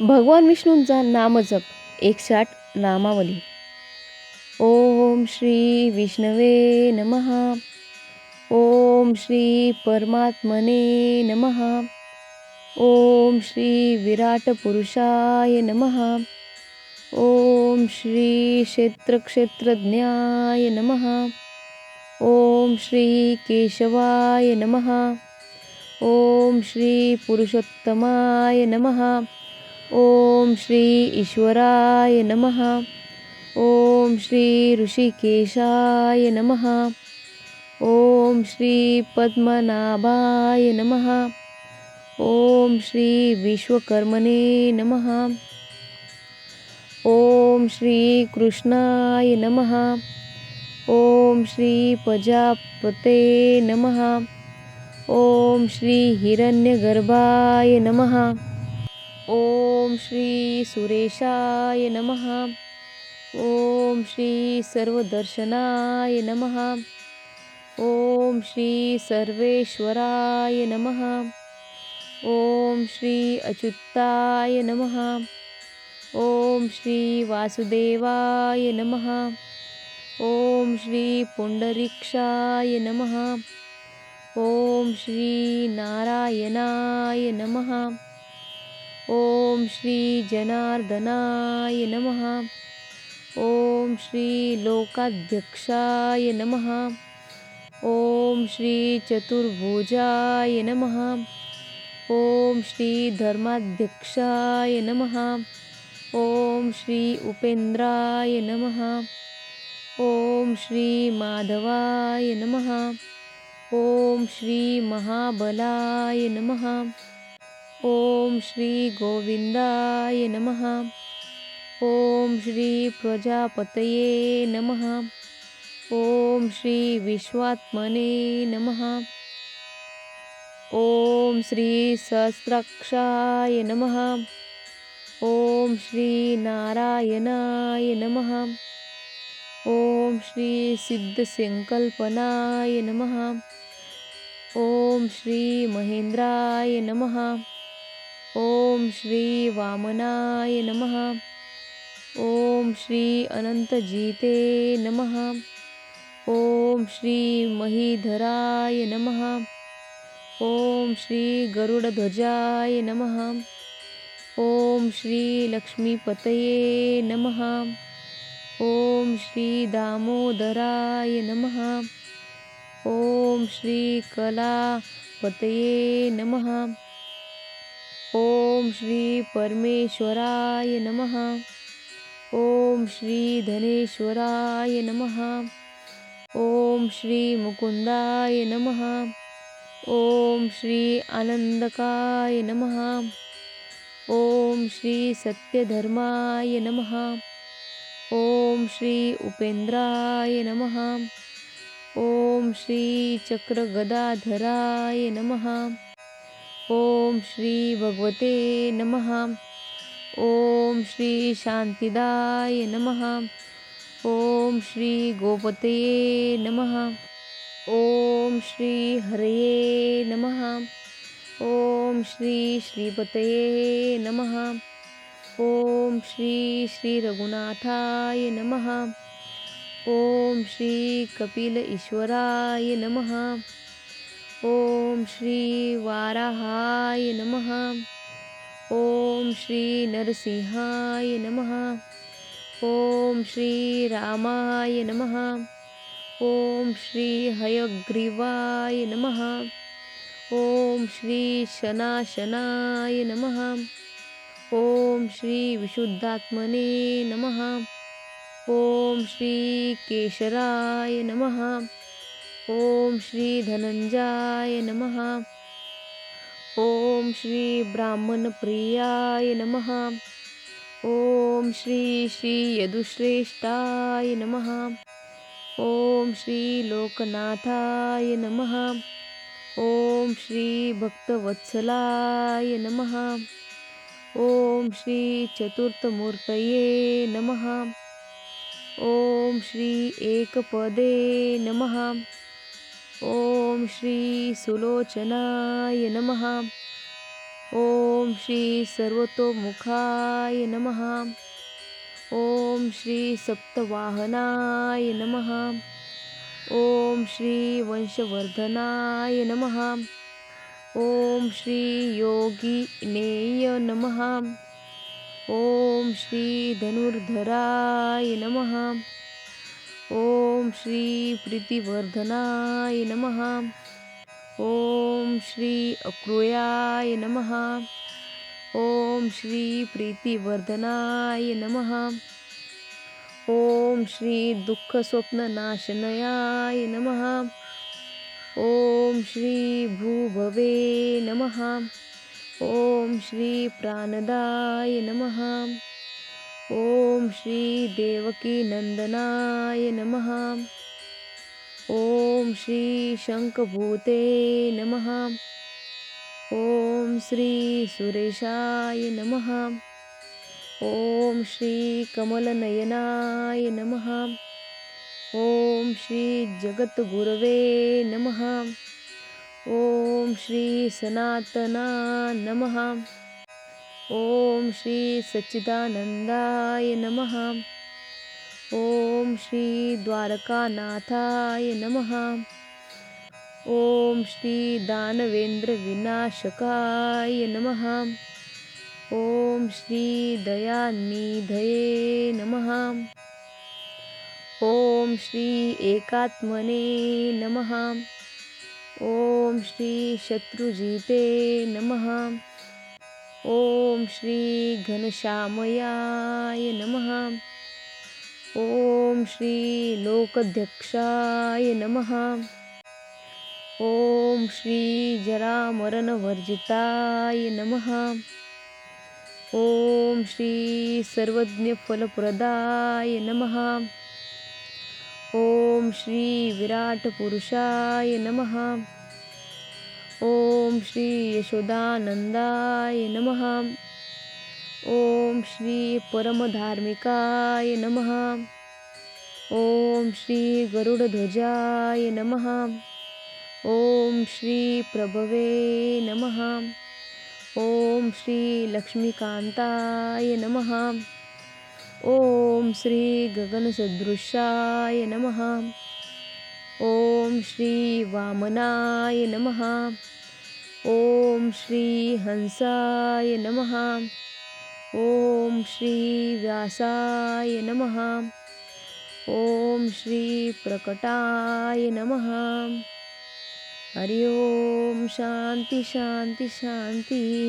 भगवान विष्णूंचा नामजप एकशे आठ नामावली. ओम श्री विष्णवे नमहा ओम श्री परमात्मने नमहा ओम श्री विराट पुरुषाय नमहा ओम श्री क्षेत्रक्षेत्रज्ञाय नमहा ओम श्री केशवाय नमहा ओम श्री पुरुषोत्तमाय नमहा ओम श्री ईश्वराय नमः। ओम श्री ऋषिकेशाय नमः। ओम श्री पद्मनाभाय नमः। ओम श्री विश्वकर्मणे नमः। ओम श्री कृष्णाय नमः। ओम श्री प्रजापते नमः। ओम श्री हिरण्यगर्भाय नमः। ओम श्री सुरेशाय नमः। ओम श्री सर्वदर्शनाय नमः। ओम श्री सर्वेश्वराय नमः। ओम श्री अच्युताय नमः। ओम श्री वासुदेवाय नमः। ओम श्री पुंडरीक्षाय नमः। ओम श्री नारायणाय नमः ओम श्री जनार्दनाय नमः। ओम श्री लोकाध्यक्षाय नमः। ओम श्री चतुर्भुजाय नमः। ओम श्री धर्माध्यक्षाय नमः। ओम श्री उपेंद्राय नमः। ओम श्री माधवाय नमः। ओम श्री महाबलाय नमः। ओम श्री गोविंदाय नमः। श्री प्रजापतये नमः। ओम श्री विश्वात्मने नमः। ओम श्री सहस्राक्षाय नमः। ओम श्री नारायणाय नमः। ओम श्री सिद्धसंकल्पनाय नमः। श्री महेंद्राय नमः। ओम श्री वामनाय नमः। ओम श्री अनंतजीते नमः। ओम श्री महीधराय नमः। ओम श्री गरुडध्वजाय नमः। ओम श्री लक्ष्मीपतये नमः। ओम श्री दामोदराय नमः। ओम श्री कलापतये नमः। ओम श्री परमेश्वराय नमः। ओम श्री धनेश्वराय नमः। ओम श्री मुकुंदाय नमः। ओम श्री आनंदकाय नमः। ओम श्री सत्यधर्माय नमः। ओम श्री उपेन्द्राय नमः। ओम श्री चक्रगदाधराय नमः। ओम श्री भगवते नमः। ओम श्री शांतिदाय नमः। ओम श्री गोपतये नमः। ओम श्री हरये नमः। ओम श्री श्रीपतये नमः। ओम श्री श्री रघुनाथाय नमः। ओम श्री कपिल ईश्वराय नमः। ओम श्री वाराहाय नमः। ओम श्री नरसिंहाय नमः। ओम श्री रामाय नमः। ओम श्री हयग्रीवाय नमः। ओम श्री शनाशनाय नमः। ओम श्री विशुद्धात्मने नमः। ओम श्री केशराय नमः। ओम श्री धनंजाय नमः। ओम श्री ब्राह्मण प्रियाय नमः। ओम श्री श्री यदुश्रेष्ठाय नमः। ओम श्री लोकनाथाय नमः। ओम श्री भक्तवत्सलाय नमः। ओम श्री चतुर्थमूर्तये नमः। ओम श्री एकपदे नमः। ओम श्री सुलोचनाय नमः। ॐ श्री सर्वतोमुखाय नमः। ॐ श्री सप्तवाहनाय नमः। ॐ श्री वंशवर्धनाय नमः। ॐ श्री योगिनेय नमः। ॐ श्री धनुर्धराय नमः। ॐ श्री प्रीतिवर्धनाय नमः। ॐ श्री अक्रूयाय नमः। ॐ श्री प्रीतिवर्धनाय नमः। ॐ श्री दुःखस्वप्ननाशनयाय नमः। ॐ श्री भूभवे नमः। ॐ श्री प्राणदाय नमः। ॐ श्री देवकीनन्दनाय नमः। श्री शङ्खभूते नमः। ॐ श्री सुरेशाय नमः। ॐ श्री कमलनयनाय नमः। ॐ श्री जगद्गुरवे नमः। श्री सनातना नमः। ॐ श्री सच्चिदानन्दाय नमः। ॐ श्री द्वारकानाथाय नमः। ॐ श्री दानवेन्द्रविनाशकाय नमः। ॐ श्री दयानिधये नमः। ॐ श्री एकात्मने नमः। ॐ श्री शत्रुजिते नमः। ॐ श्रीघनश्यामयाय नमः। ॐ श्रीलोकध्यक्षाय नमः। ॐ श्रीजरामरणवर्जिताय नमः। ॐ श्रीसर्वज्ञफलप्रदाय नमः। ॐ श्रीविराटपुरुषाय नमः। ॐ श्री यशोदानन्दाय नमः। ॐ श्री परमधार्मिकाय नमः। ॐ श्री गरुडध्वजाय नमः। ॐ श्री प्रभवे नमः। ॐ श्री लक्ष्मीकान्ताय नमः। ॐ श्री गगनसदृशाय नमः। ॐ श्री वामनाय नमः। ॐ श्री हंसाय नमः। ॐ श्री व्यासाय नमः। ॐ श्री प्रकटाय नमः। हरि ओम, शांति शांति शांति।